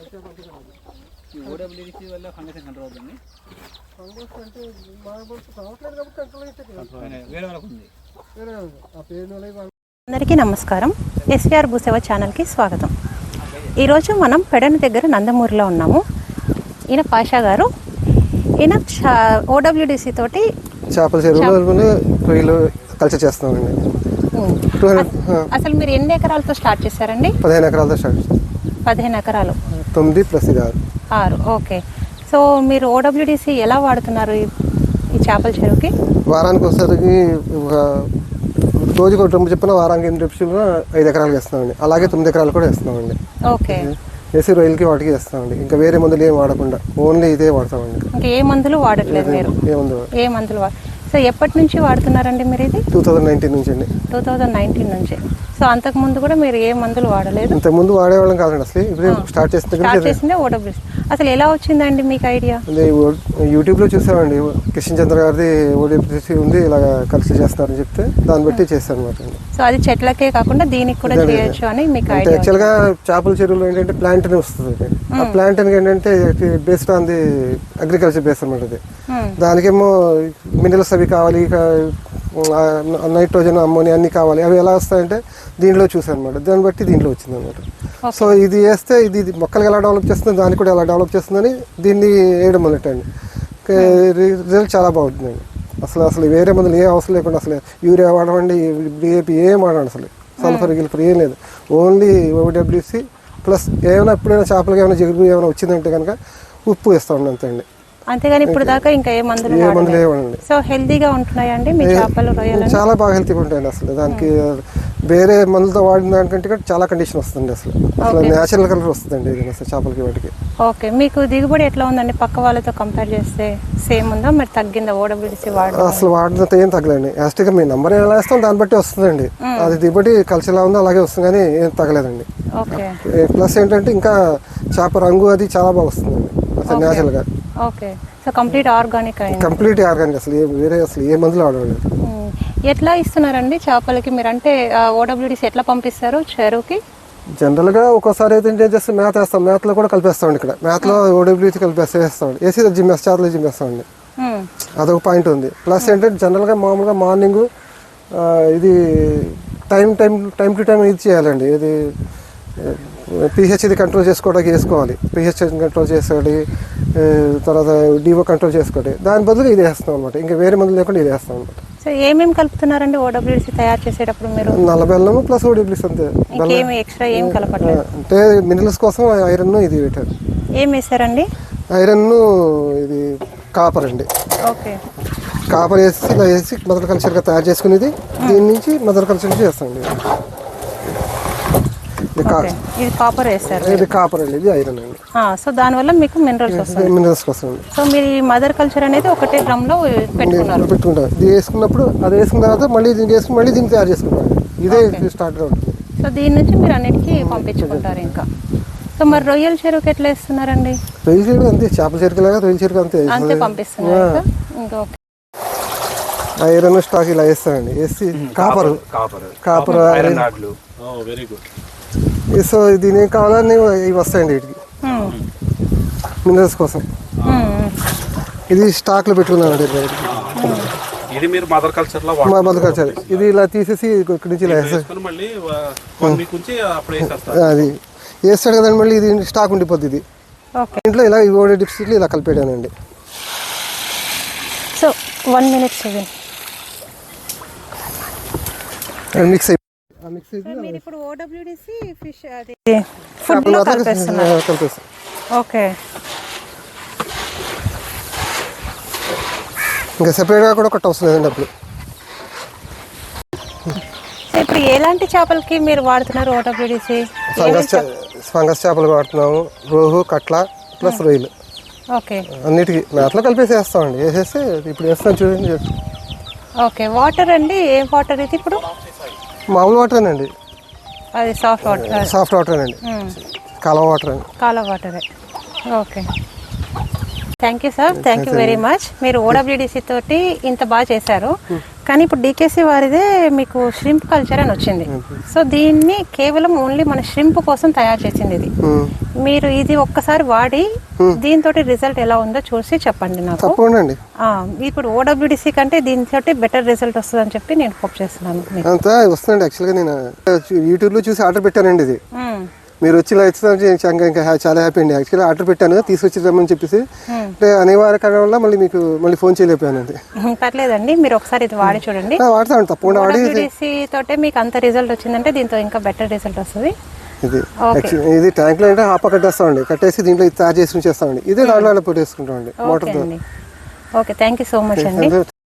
ఈ ఓడబ్ల్యూడిసి వల్ల fungus control అవుతుంది ఫంగస్ అంటే మా మనసు రావట్లేదు కాబట్టి కంట్రోల్ అయితే వేరే ఉంది? వేరే ఆ పేరు వల్ల ఇవి అందరికీ నమస్కారం. ఎస్విఆర్ భూసేవ ఛానల్కి స్వాగతం. ఈరోజు మనం పెడన దగ్గర నందమూరిలో ఉన్నాము. ఈయన పాషా గారు. ఈయన ఓడబ్ల్యూడిసి తోటి చేపల చెరువులో రొయ్యలు కల్చర్ చేస్తున్నామండి. అసలు మీరు ఎన్ని ఎకరాలతో స్టార్ట్ చేశారండి? పదిహేను ఎకరాలతో స్టార్ట్. పదిహేను ఎకరాలు. తొమ్మిది ప్లస్ ఇది ఆరు. ఆరు ఓకే. సో మీరు ఓడబ్ల్యూడిసి ఎలా వాడుతున్నారు ఈ చేపల చెరువుకి? వారానికి ఒకసారికి ఒక రోజుకి ఒక ట్రంపు చెప్పిన వారానికి ఎనిమిది ట్రిప్స్లో ఐదు ఎకరాలు వేస్తున్నామండి. అలాగే తొమ్మిది ఎకరాలు కూడా వేస్తున్నామండి. ఓకే. వేసి రొయ్యలకి వాటికి వేస్తామండి ఇంకా వేరే మందులు ఏం వాడకుండా ఓన్లీ ఇదే వాడతామండి. ఇంకా ఏ మందులు వాడట్లేదు మీరు? ఏముంది ఏ మందులు సో ఎప్పటి నుంచి వాడుతున్నారండి మీరు ఇది? టూ థౌజండ్ నైన్టీన్ నుంచి అండి. టూ థౌజండ్ నైన్టీన్ నుంచి. సో అంతకుముందు కూడా మీరు ఏ మందులు వాడలేదు? ఇంతకుముందు వాడేవాళ్ళం కాదండి అసలు. ఇప్పుడు స్టార్ట్ చేసిన స్టార్ట్ చేసిందే అసలు ఎలా వచ్చిందండి మీకు ఐడియా? యూట్యూబ్లో చూసామండి. కిషన్ చంద్ర గారిది ఓడిపిసి ఉంది ఇలా కలిసి చేస్తున్నారని చెప్తే దాన్ని బట్టి చేస్తాను అనమాట సో అది చెట్లకే కాకుండా దీనికి కూడా చేయొచ్చు అని మీకు ఐడియా యాక్చువల్గా చేపల చెరువులో ఏంటంటే ప్లాంట్ అని వస్తుంది ఆ ప్లాంట్ అని ఏంటంటే based on the agriculture base అనమాట దానికేమో మినరల్స్ అవి కావాలి నైట్రోజన్ అమ్మోనియా అన్ని కావాలి. అవి ఎలా వస్తాయంటే దీంట్లో చూసాను అనమాట దాన్ని బట్టి దీంట్లో వచ్చింది అనమాట సో ఇది వేస్తే ఇది ఇది మొక్కలు ఎలా డెవలప్ చేస్తుంది దాన్ని కూడా ఎలా డెవలప్ చేస్తుందని దీన్ని వేయడం మొదలెట్టండి రిజల్ట్ చాలా బాగుంటుందండి అసలు అసలు వేరే మందులు ఏ అవసరం లేకుండా అసలు యూరియా వాడమండి డిఏపి ఏం వాడండి అసలు. సల్ఫర్ గిల్ఫర్ ఏం లేదు. ఓన్లీ ఓడబ్ల్యూసి ప్లస్ ఏమైనా ఎప్పుడైనా చేపలకి ఏమైనా జిగురు ఏమైనా వచ్చిందంటే కనుక ఉప్పు వేస్తా ఉండి అంతే అండి అంతేగాని ఇప్పుడు దాకా ఇంకా ఏ మందులు ఏ మందులు. ఏమండి సో హెల్తీగా ఉంటున్నాయండి మీ చేపలు రొయ్యలు చాలా బాగా హెల్తీగా ఉంటాయండి అసలు. దానికి వేరే మందులతో వాడిన దానికంటే చాలా కండిషన్ వస్తుంది అసలు. అసలు న్యాచురల్ కలర్ వస్తుందండి ఇది అసలు చేపలకి వాటికి. ఓకే. మీకు దిగుబడి ఎట్లా ఉందండి? పక్క వాళ్ళతో కంపేర్ చేస్తే సేమ్ ఉందా? మరి తగ్గిందా? ఓడబ్ల్యూడిసి వాడడం అసలు వాడినంత ఏం తగ్గలేండి. యాస్టిగా మీ నెంబర్ ఎలా వేస్తాం దాన్ని బట్టి వస్తుందండి. అది దిగుబడి కలిసి ఎలా ఉందో అలాగే వస్తుంది కానీ ఏం తగ్గలేదండి. ఓకే. ప్లస్ ఏంటంటే ఇంకా చేప రంగు అది చాలా బాగా వస్తుందండి. అసలు న్యాచురల్గా. ఓకే. సో కంప్లీట్ ఆర్గానిక్ అయింది. కంప్లీట్ ఆర్గానిక్ అసలు ఏ వేరే అసలు ఏ మందులు వాడలేదు. ఎట్లా ఇస్తున్నారండి చేపలకి మీరు? అంటే ఓడబ్ల్యూడిసి ఎట్లా పంపిస్తారు చెరువుకి? జనరల్గా ఒక్కోసారి అయితే ఏం చేస్తే మేత వేస్తాం. మేతలో కూడా కలిపేస్తామండి ఇక్కడ. మేతలో ఓడబ్ల్యూటీ కలిపేస్తే. వేస్తామండి. వేసి జిమ్మేస్తాం చేతలో జిమ్మేస్తామండి. అదొక పాయింట్ ఉంది. ప్లస్ ఏంటంటే జనరల్గా మామూలుగా మార్నింగ్ ఇది time time time to time ఇది చేయాలండి. ఇది పిహెచ్ ఇది కంట్రోల్ చేసుకోవడానికి వేసుకోవాలి. పిహెచ్ కంట్రోల్ చేసుకోవాలి ఆ, తర్వాత డివో కంట్రోల్ చేసుకోవాలి. దాని బదులు ఇది వేస్తాం అనమాట ఇంకా వేరే మందులు లేకుండా ఇది వేస్తాం అనమాట సో ఏమేమి కలుపుతున్నారండి ఓడబ్ల్యూడిసి తయారు చేసేటప్పుడు మీరు? నల్ల బెల్లము ప్లస్ ఓడిబ్లిస్ అంతే. ఎక్స్ట్రా ఏం కలపట్లేదు? అంటే మినరల్స్ కోసం ఐరన్ ఇది పెట్టారు. ఏం వేసారండి? ఐరన్ ఇది కాపర్ అండి. ఓకే. కాపర్ వేసి ఇలా వేసి మదర్ కల్చర్గా తయారు చేసుకునేది. దీని నుంచి మదర్ కల్చర్ చేస్తామండి ఇది కా- ఓకే. ఇది కాపర్ వేసారు ఇది కాపర్ అండి ఇది ఐరన్ అండి. ఆ, సో దానివల్ల మీకు మినరల్స్ వస్తాయి. మినరల్స్ కోసం అండి సో మీరు ఈ మదర్ కల్చర్ అనేది ఒకటే డ్రమ్లో పెట్టుకున్నారు. ఇది పెట్టుకుంటాం. ఇది వేసుకున్నప్పుడు అది వేసుకున్న తర్వాత మళ్ళీ దీన్ని వేసుకుని మళ్ళీ దీన్ని తయారు చేసుకుంటాం. ఇదే స్టార్ట్ ఉంటుంది సో దీని నుంచి మీరు అన్నిటికీ పంపించుకుంటారు ఇంకా. సో మరి రొయ్యల చెరువుకి ఎట్లా ఇస్తున్నారండి రొయ్యల చెరుకు అంతే చేపల చెరుకులాగా రొయ్యల చెరుకు అంతే అంతే పంపిస్తున్నారు ఇంకా? ఐరన్ స్టాక్ ఇలా వేస్తామండి వేసి కాపర్ కాపర్ కాపర్ ఐరన్ నాట్లు. వెరీ గుడ్ సో దీని ఏం కావాలని ఇవి వస్తాయండి వీటికి. మినరల్స్ కోసం. ఇది స్టాక్లో పెట్టుకున్నానండి ఇది మీరు మదర్ కల్చర్లో మా బతుకచ్చారు ఇది ఇలా తీసేసి ఇక్కడి నుంచి ఇలా అది. వేస్తాడు కదండి మళ్ళీ ఇది స్టాక్ ఉండిపోద్ది ఇది. ఇంట్లో ఇలా ఈ ఓడి డిప్స్ ఇలా కలిపేటానండి so one minute seven mix అయిపోయి మీరు ఇప్పుడు ఓడబ్ల్యూడిసి ఫిష్ అది ఫుడ్లో కలిపేస్తున్నారు ఓకే. ఇంకా సెపరేట్గా కూడా ఒకటి అవసరం లేదండి అప్పుడు. ఇప్పుడు ఎలాంటి చేపలకి మీరు వాడుతున్నారు ఓడబ్ల్యూడిసి ఫంగస్ ఫంగస్ చేపలు వాడుతున్నాము. రోహు కట్ల ప్లస్ రొయ్యలు. ఓకే. అన్నిటికీ. మేతలో కలిపేసి వేస్తామండి వేసేస్తే ఇప్పుడు వేస్తాం చూడండి. ఓకే. వాటర్ అండి? ఏ వాటర్ ఇది ఇప్పుడు? మామూలు వాటర్ అండి. అది సాఫ్ట్ వాటర్ సాఫ్ట్ వాటర్ అండి. కాలువ వాటర్ అండి. కాల వాటరే. Okay. Thank you sir thank you very much మీరు ఓడబ్ల్యూడిసి తోటి ఇంత బాగా చేశారు. కానీ ఇప్పుడు డీకేసీ వారిదే మీకు ష్రింప్ కల్చర్ అని వచ్చింది. సో దీన్ని కేవలం ఓన్లీ మన ష్రింప్ కోసం తయారు చేసింది ఇది. ఉమ్. మీరు ఇది ఒక్కసారి వాడి దీంతో రిజల్ట్ ఎలా ఉందో చూసి చెప్పండి నాకు. తప్పకుండా ఇప్పుడు ఓడబ్ల్యూడిసి కంటే దీంతో బెటర్ రిజల్ట్ వస్తుందని చెప్పి నేను హోప్ చేస్తున్నాను వస్తుందండి యాక్చువల్గా నేను యూట్యూబ్లో చూసి ఆర్డర్ పెట్టానండి ఇది. మీరు వచ్చి ఇలా ఇచ్చిందంటే ఇంకా చాలా హ్యాపీ అండి. యాక్చువల్లీ ఆర్డర్ పెట్టాను తీసుకొచ్చిద్దామని చెప్పేసి. అంటే అనివార్య కారణం వల్ల మళ్ళీ మీకు మళ్ళీ ఫోన్ చేయలేకపోయానండి. మ్మ్, పర్లేదండి. మీరు ఒకసారి ఇది వాడి చూడండి. ఆ, వాడతామండి తప్పకుండా వాడి. తోటే మీకు అంత రిజల్ట్ వచ్చిందంటే దీంతో ఇంకా బెటర్ రిజల్ట్ వస్తుంది. ఇది ఇది ట్యాంక్లో అంటే హాప కట్టేస్తామండి కట్టేసి దీంట్లో తయారు చేసి ఉంచేస్తామండి. ఇదే దాంట్లో అలా పెట్టేసుకుంటామండి అండి. Okay thank you so much అండి.